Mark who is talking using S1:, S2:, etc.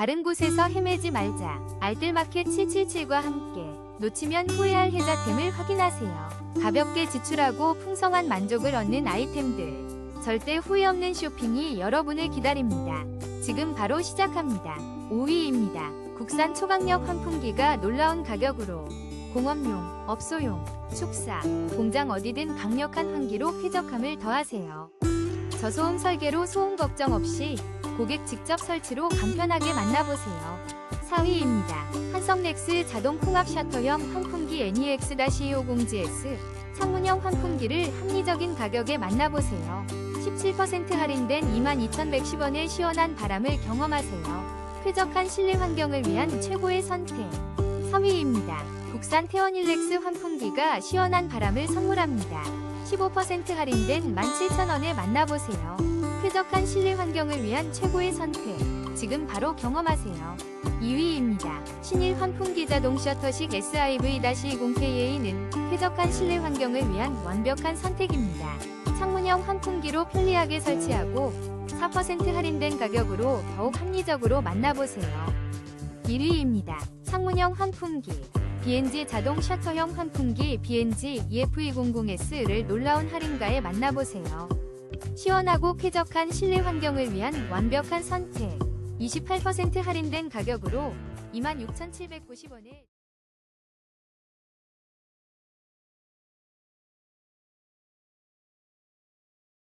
S1: 다른 곳에서 헤매지 말자. 알뜰마켓 777과 함께 놓치면 후회할 혜자템을 확인하세요. 가볍게 지출하고 풍성한 만족을 얻는 아이템들. 절대 후회 없는 쇼핑이 여러분을 기다립니다. 지금 바로 시작합니다. 5위입니다. 국산 초강력 환풍기가 놀라운 가격으로 공업용, 업소용, 축사, 공장 어디든 강력한 환기로 쾌적함을 더하세요. 저소음 설계로 소음 걱정 없이 고객 직접 설치로 간편하게 만나보세요. 4위입니다. 한성넥스 자동 풍압 셔터형 환풍기 NEX-250GS 창문형 환풍기를 합리적인 가격에 만나보세요. 17% 할인된 22,110원의 시원한 바람을 경험하세요. 쾌적한 실내 환경을 위한 최고의 선택. 3위입니다. 국산 태원 일렉스 환풍기가 시원한 바람을 선물합니다. 15% 할인된 17,000원에 만나보세요. 쾌적한 실내 환경을 위한 최고의 선택. 지금 바로 경험하세요. 2위입니다. 신일 환풍기 자동 셔터식 SIV-20KA는 쾌적한 실내 환경을 위한 완벽한 선택입니다. 창문형 환풍기로 편리하게 설치하고 4% 할인된 가격으로 더욱 합리적으로 만나보세요. 1위입니다. 창문형 환풍기 BNG 자동 셔터형 환풍기 BNG EF200S를 놀라운 할인가에 만나보세요. 시원하고 쾌적한 실내 환경을 위한 완벽한 선택. 28% 할인된 가격으로 26,790원에